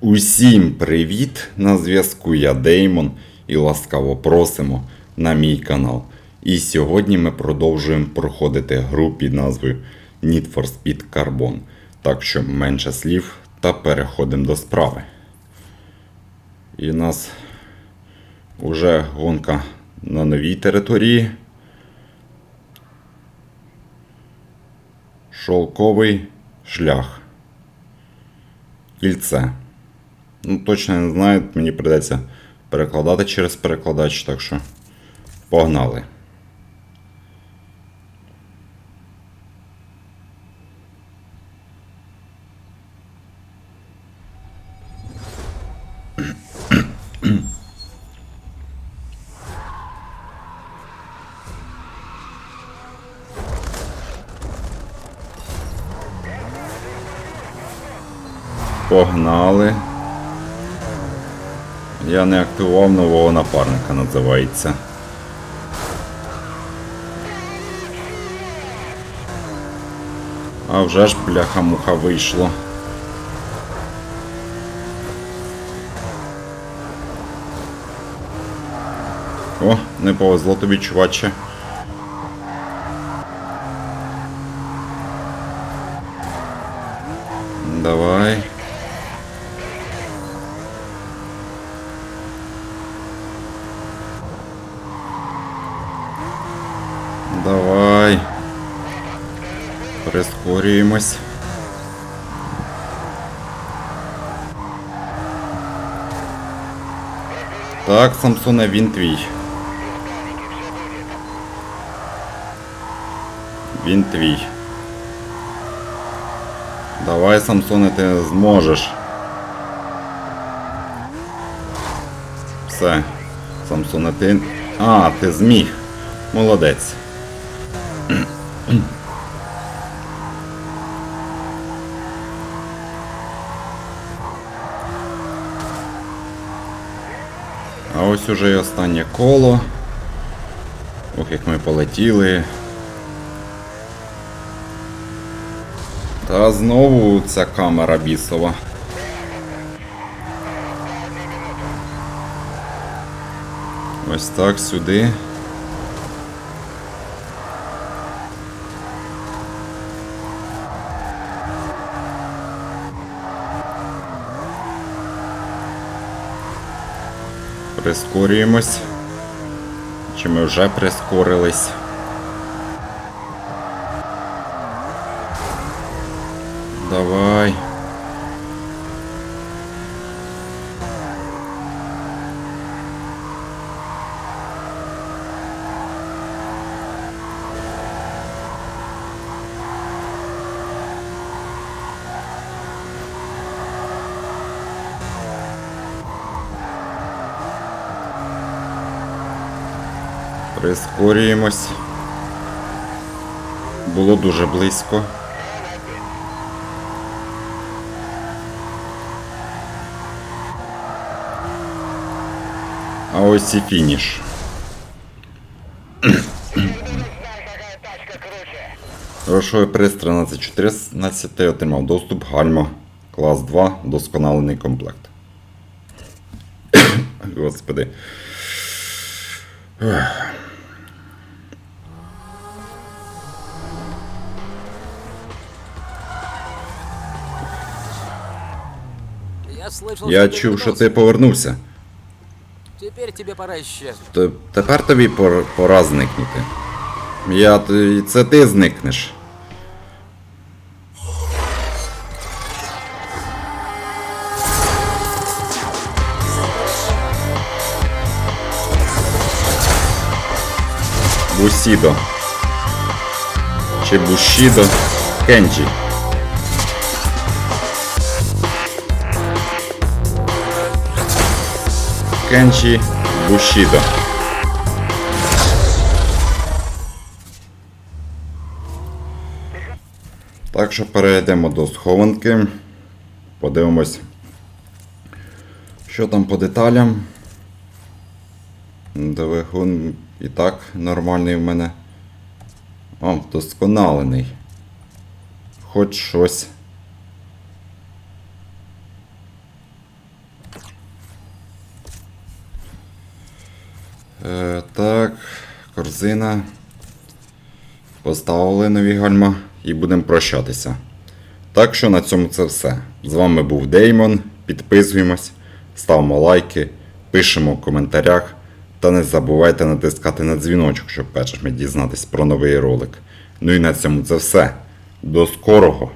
Усім привіт! На зв'язку я Деймон і ласкаво просимо на мій канал. І сьогодні ми продовжуємо проходити гру під назвою Need for Speed Carbon. Так що менше слів та переходимо до справи. І у нас уже гонка на новій території. Шовковий шлях. Кільце. Ну, точно не знаю, мені придеться перекладати через перекладач, так що погнали. Погнали. Я не активував нового напарника, називається. А вже ж бляха-муха вийшло. О, не повезло тобі, чуваче. Давай. Давай. Прискорюємось. Так, Самсоне, він твій. Він твій. Давай, Самсоне, ти зможеш. Все. Самсоне, ти. А, ти зміг. Молодець. А ось уже і останнє коло. Ох, як ми полетіли. Та знову ця камера бісова. Ось так сюди. Прискорюємось. Чи ми вже прискорились? Давай. Прискорюємось. Було дуже близько. А ось і фініш. Грошовий приз 1314 отримав доступ гальма клас 2 досконалений комплект. Господи. Я чув, що ти повернувся. Теперь тебе пора исчезнуть. Тепер тобі пор- пора зникнути. Я це ти зникнеш. Бусідо. Чи Бушідо. Кенджі. Кенджі Бушідо. Так що перейдемо до схованки. Подивимось, що там по деталям. Двигун і так нормальний в мене. О, вдосконалений. Хоч щось. Так, корзина. Поставили нові гальма і будемо прощатися. Так що на цьому це все. З вами був Деймон. Підписуємось, ставимо лайки, пишемо в коментарях. Та не забувайте натискати на дзвіночок, щоб першими дізнатись про новий ролик. Ну і на цьому це все. До скорого!